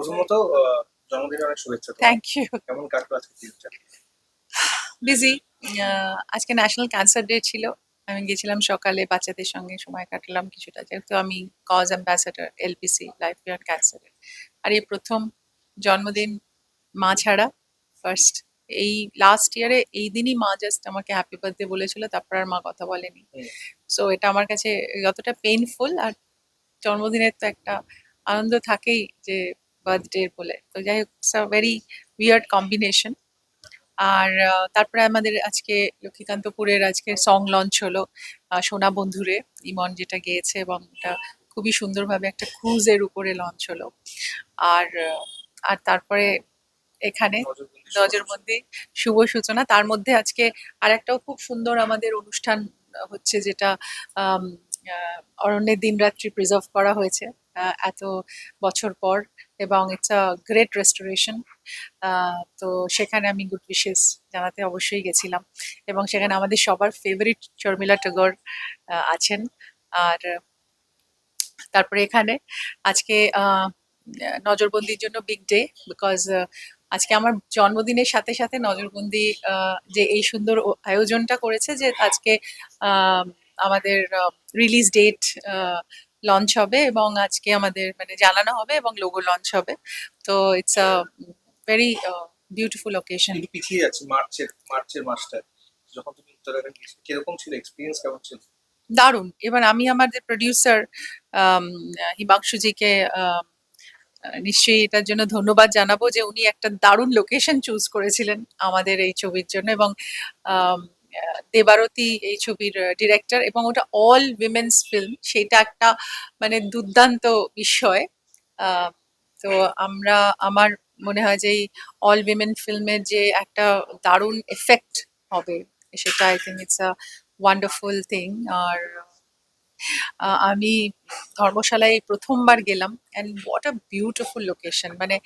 প্রথমত আহ, জন্মদিনের অনেক শুভেচ্ছা থ্যাংক ইউ কেমন কাটলো আজকে দিনটা? বিজি আজকে ন্যাশনাল ক্যান্সার ডে ছিল। আমি গেছিলাম সকালে বাচ্চাদের সঙ্গে সময় কাটালাম কিছুটা। যেহেতু আমি cause ambassador LPC life beyond ক্যান্সারের আর এই প্রথম জন্মদিন মা ছাড়া ফার্স্ট এই লাস্ট ইয়ারে এই দিনই মা জাস্ট আমাকে হ্যাপি বার্থডে বলেছিল তারপর আর মা কথা বলেনি। সো এটা আমার কাছে যতটা পেইনফুল আর জন্মদিনের তো একটা আনন্দ থাকেই যে বার্থডে বলে। তো যাই হোক ভেরি উইয়ার্ড কম্বিনেশন আর তারপরে আমাদের আজকে লক্ষ্মীকান্তপুরের আজকে সং লঞ্চ হলো সোনা বন্ধুরে, ইমন যেটা গেয়েছে এবং এটা খুবই সুন্দরভাবে একটা ক্রুজের উপরে লঞ্চ হলো। আর আর তারপরে এখানে নজরবন্দি শুভ সূচনা। তার মধ্যে আজকে আর একটাও খুব সুন্দর আমাদের অনুষ্ঠান হচ্ছে যেটা অরণ্যের দিনরাত্রি প্রিজার্ভ করা হয়েছে। এত বছর পর এবং ইটস আ গ্রেট রেস্টোরেশন তো সেখানে আমি গুড উইশেস জানাতে অবশ্যই গেছিলাম এবং সেখানে আমাদের সবার ফেভারিট শর্মিলা টগর আছেন আর তারপরে এখানে আজকে নজরবন্দির জন্য বিগ ডে বিকজ আজকে আমার জন্মদিনের সাথে সাথে নজরবন্দি যে এই সুন্দর আয়োজনটা করেছে যে আজকে আমাদের রিলিজ ডেট লঞ্চ হবে এবং আজকে আমাদের মানে জানানো হবে এবং লোগো লঞ্চ হবে। তো it's a very beautiful occasion কিন্তু পিছিয়ে যাচ্ছে মার্চের মার্চের মাসটা। যখন তুমি উত্তরাখণ্ড কীরকম ছিল এক্সপিরিয়েন্স কেমন ছিল? দারুণ। এবার আমি আমাদের প্রডিউসার হিমাংশুজিকে আম, আহ, নিশ্চয়ই এটার জন্য ধন্যবাদ জানাব যে উনি একটা দারুণ লোকেশন চুজ করেছিলেন আমাদের এই ছবির জন্য এবং আহ, দেবারতী এই ছবির ডিরেক্টর এবং ওটা অল উইমেন্স ফিল্ম সেটা একটা মানে দুর্দান্ত বিষয়। তো আমরা, আমার মনে হয় যে অল উইমেন ফিল্মের যে একটা দারুণ এফেক্ট হবে, সেটা I think it's a wonderful thing আর আমি ধর্মশালায় প্রথমবার গেলাম and what a beautiful location মানে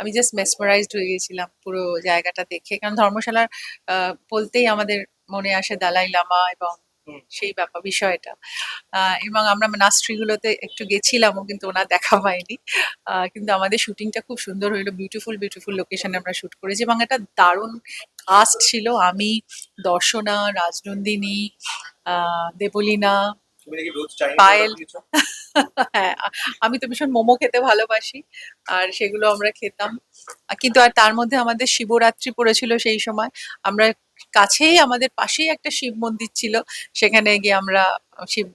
আমি জাস্ট মেসমারাইজড হয়ে গেছিলাম পুরো জায়গাটা দেখে। কারণ ধর্মশালার বলতেই আমাদের মনে আসে দালাই লামা এবং সেই ব্যাপার বিষয়টা। এবং আমরা নাস্ট্রিগুলোতে একটু গেছিলামও কিন্তু ওনার দেখা পাইনি আহ, কিন্তু আমাদের শুটিংটা খুব সুন্দর হইল। বিউটিফুল বিউটিফুল লোকেশনে আমরা শুট করেছি এবং একটা দারুণ কাস্ট ছিল। আমি দর্শনা রাজনন্দিনী আহ, দেবলীনা পায়েল। আমি তো ভীষণ মোমো খেতে ভালোবাসি, আর সেগুলো আমরা খেতাম। কিন্তু আর তার মধ্যে আমাদের শিবরাত্রি পড়েছিল সেই সময়। আমরা কাছেই আমাদের পাশেই একটা শিব মন্দির ছিল, সেখানে গিয়ে আমরা শিব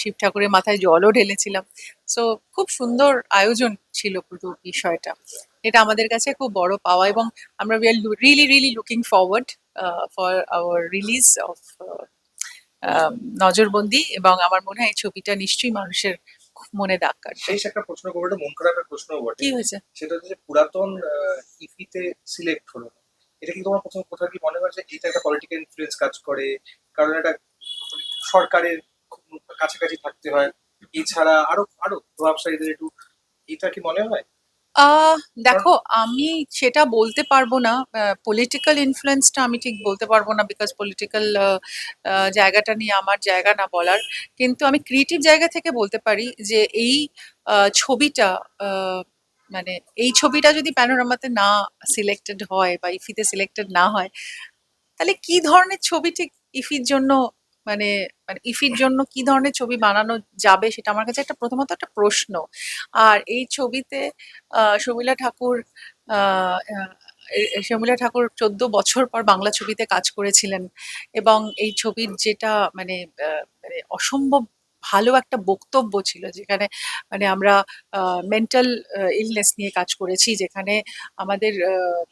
শিব ঠাকুরের মাথায় জলও ঢেলেছিলাম। সো খুব সুন্দর আয়োজন ছিল পুরো বিষয়টা। এটা আমাদের কাছে খুব বড় পাওয়া এবং আমরা we are really really looking forward for our release of Nazarbandi এবং আমার মনে হয় ছবিটা নিশ্চয়ই মানুষের মনে দাগ কাটবে শেষ একটা প্রশ্ন করব এটা মন খারাপের প্রশ্ন বটে। কি হয়েছে? সেটা হচ্ছে পুরাতন ইফিতে সিলেক্ট হলো। এটা কি তোমার প্রথম কোথাও কি মনে হয় যে এটা একটা পলিটিক্যাল ইনফ্লুয়েন্স কাজ করে কারণ এটা সরকারের খুব কাছাকাছি থাকতে হয়। এছাড়া আরও আরও প্রভাবশালীদের একটু এটা কি মনে হয়? আহ দেখো, আমি সেটা বলতে পারব না। পলিটিক্যাল ইনফ্লুয়েন্সটা আমি ঠিক বলতে পারব না বিকজ পলিটিক্যাল জায়গাটা নিয়ে আমার জায়গা না বলার। কিন্তু আমি ক্রিয়েটিভ জায়গা থেকে বলতে পারি যে এই ছবিটা মানে এই ছবিটা যদি প্যানোরামাতে না সিলেক্টেড হয় বা ইফিতে সিলেক্টেড না হয়, তাহলে কি ধরনের ছবি ঠিক ইফির জন্য মানে মানে ইফির জন্য কি ধরনের ছবি বানানো যাবে সেটা আমার কাছে একটা প্রথমত একটা প্রশ্ন। আর এই ছবিতে শর্মিলা ঠাকুর শর্মিলা ঠাকুর চোদ্দ বছর পর বাংলা ছবিতে কাজ করেছিলেন এবং এই ছবির যেটা মানে মানে অসম্ভব ভালো একটা বক্তব্য ছিল যেখানে মানে আমরা মেন্টাল ইলনেস নিয়ে কাজ করেছি যেখানে আমাদের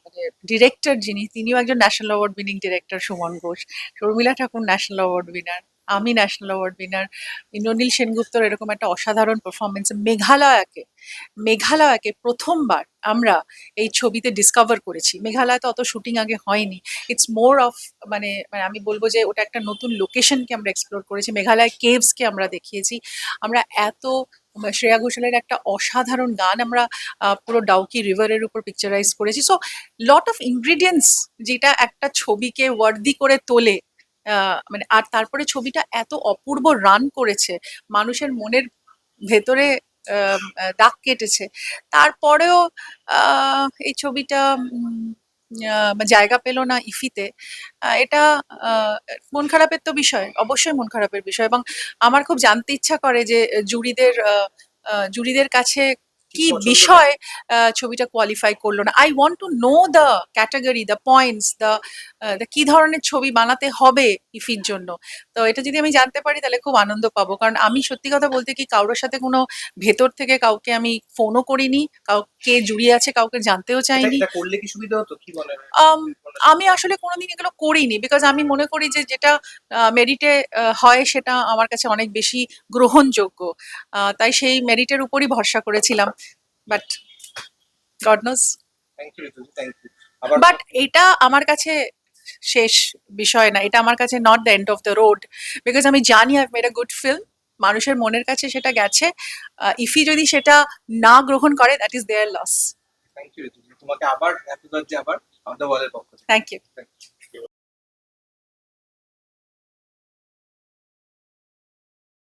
মানে ডিরেক্টর যিনি, তিনিও একজন national award winning director Suman Ghosh, Sharmila Tagore national award winner আমি ন্যাশনাল অ্যাওয়ার্ড উইনার ইন্দ্রনীল সেনগুপ্তর এরকম একটা অসাধারণ পারফরমেন্স মেঘালয়াকে মেঘালয়াকে প্রথমবার আমরা এই ছবিতে ডিসকভার করেছি। মেঘালয় তো অত শুটিং আগে হয়নি। ইটস মোর অফ মানে মানে আমি বলব যে ওটা একটা নতুন লোকেশনকে আমরা এক্সপ্লোর করেছি। মেঘালয় কেভসকে আমরা দেখিয়েছি। আমরা এত শ্রেয়া ঘোষালের একটা অসাধারণ গান আমরা পুরো ডাউকি রিভারের উপর পিকচারাইজ করেছি। সো লট অফ ইনগ্রিডিয়েন্টস যেটা একটা ছবিকে ওয়ার্দি করে তোলে মানে আর তারপরে ছবিটা এত অপূর্ব রান করেছে, মানুষের মনের ভেতরে দাগ কেটেছে। তারপরেও এই ছবিটা জায়গা পেল না ইফিতে। এটা মন খারাপের তো বিষয়, অবশ্যই মন খারাপের বিষয় এবং আমার খুব জানতে ইচ্ছা করে যে, জুরিদের জুরিদের কাছে কি বিষয় ছবিটা কোয়ালিফাই করল না? I want to know the category the points the কি ধরনের ছবি বানাতে হবে ইফির জন্য। তো এটা যদি আমি জানতে পারি তাহলে খুব আনন্দ পাবো। কারণ আমি সত্যি কথা বলতে কি কারোর সাথে কোনো ভেতর থেকে কাউকে আমি ফোনও করিনি কাউকে জুড়িয়ে আছে কাউকে জানতেও চাইনি। করলে কি সুবিধা হতো? কি আম, আসলে কোনোদিন এগুলো করিনি বিকজ আমি মনে করি যে যেটা মেরিটে হয় সেটা আমার কাছে অনেক বেশি গ্রহণযোগ্য। আহ, তাই সেই মেরিটের উপরই ভরসা করেছিলাম। বাট গড নোজ বাট এটা আমার কাছে শেষ বিষয় না। এটা আমার কাছে not the end of the road because আমি জানি I made a good film মানুষের মনের কাছে সেটা গেছে। ইফি যদি সেটা না গ্রহণ করে that is their loss thank you তোমাকে আবার হ্যাপি বার্থডে আবার। আমাদের ওয়ালের পক্ষ থেকে। Thank you